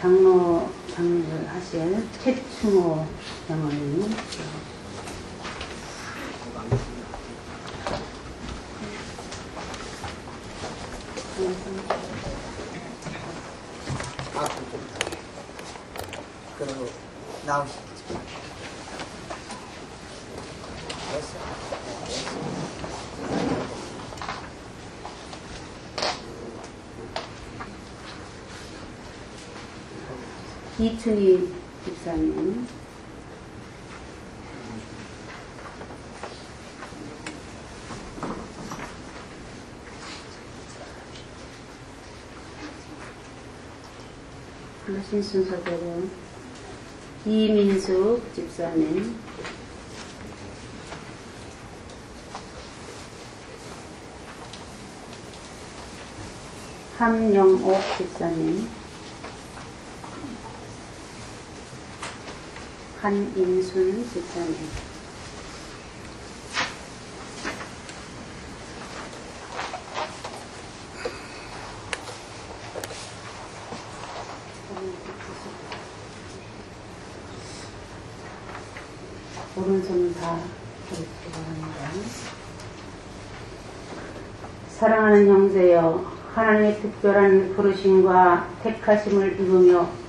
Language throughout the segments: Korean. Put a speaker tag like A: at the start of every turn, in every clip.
A: 장로 장로를 하실 최충호 장로님
B: 아, 나오시죠. 됐어.
A: 이춘희 집사님 부르신 순서대로 이민숙 집사님. 함영옥 집사님 한인순 집사님 오른손은 다 이렇게 바랍니다. 사랑하는 형제여 하나님의 특별한 부르심과 택하심을 입으며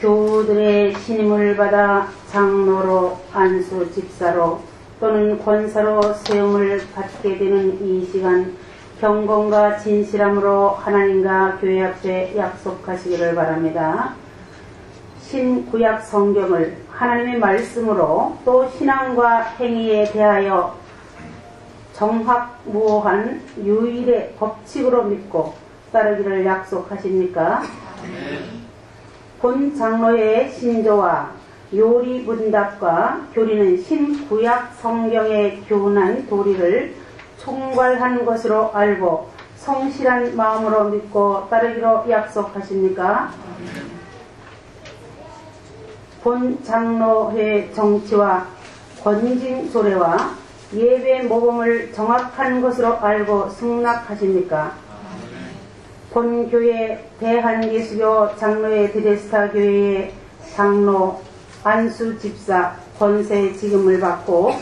A: 교우들의 신임을 받아 장로로 안수 집사로 또는 권사로 세움을 받게 되는 이 시간 경건과 진실함으로 하나님과 교회 앞에 약속하시기를 바랍니다. 신구약 성경을 하나님의 말씀으로 또 신앙과 행위에 대하여 정확무오한 유일의 법칙으로 믿고 따르기를 약속하십니까? 본 장로의 신조와 요리 문답과 교리는 신구약 성경의 교훈한 도리를 총괄한 것으로 알고 성실한 마음으로 믿고 따르기로 약속하십니까? 본 장로회 정치와 권징 소례와 예배 모범을 정확한 것으로 알고 승낙하십니까? 본 교회 대한예수교 장로회 드레스타 교회의 장로 안수 집사 권세 지금을 받고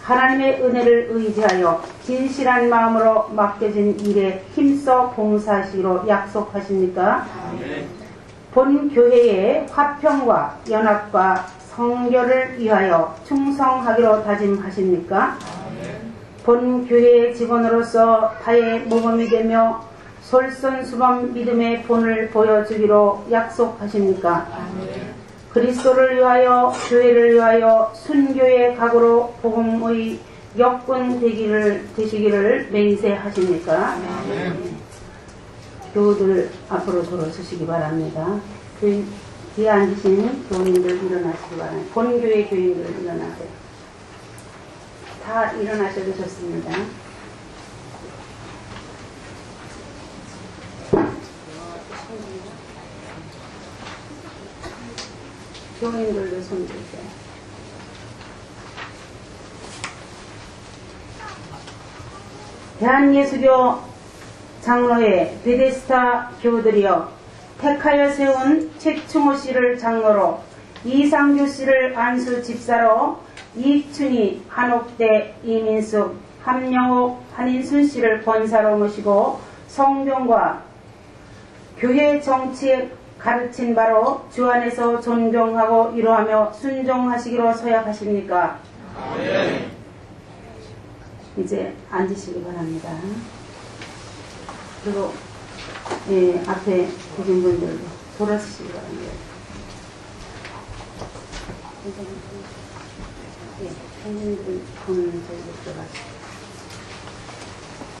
A: 하나님의 은혜를 의지하여 진실한 마음으로 맡겨진 일에 힘써 봉사하시기로 약속하십니까? 본 교회의 화평과 연합과 성결을 위하여 충성하기로 다짐하십니까? 본 교회의 직원으로서 타의 모범이 되며 솔선수범 믿음의 본을 보여주기로 약속하십니까? 그리스도를 위하여 교회를 위하여 순교의 각오로 복음의 역군 되기를 되시기를 맹세하십니까? 교우들 앞으로 돌아서시기 바랍니다. 그 뒤에 앉으신 교인들 일어나시기 바랍니다. 본교회 교인들 일어나세요. 다 일어나셔도 좋습니다. 교인들도 손들세요. 대한예수교 장로회 베데스타 교우들이여 택하여 세운 최충호 씨를 장로로 이상규 씨를 안수 집사로 이춘희, 한옥대, 이민숙, 함영옥, 한인순 씨를 권사로 모시고 성경과 교회 정치에 가르친 바로 주 안에서 존경하고 위로하며 순종하시기로 서약하십니까? 네. 이제 앉으시기 바랍니다. 그리고 예, 앞에 계신 분들도 돌아서시기 바랍니다. 예, 선생님들은 보는 저기로 들어가시고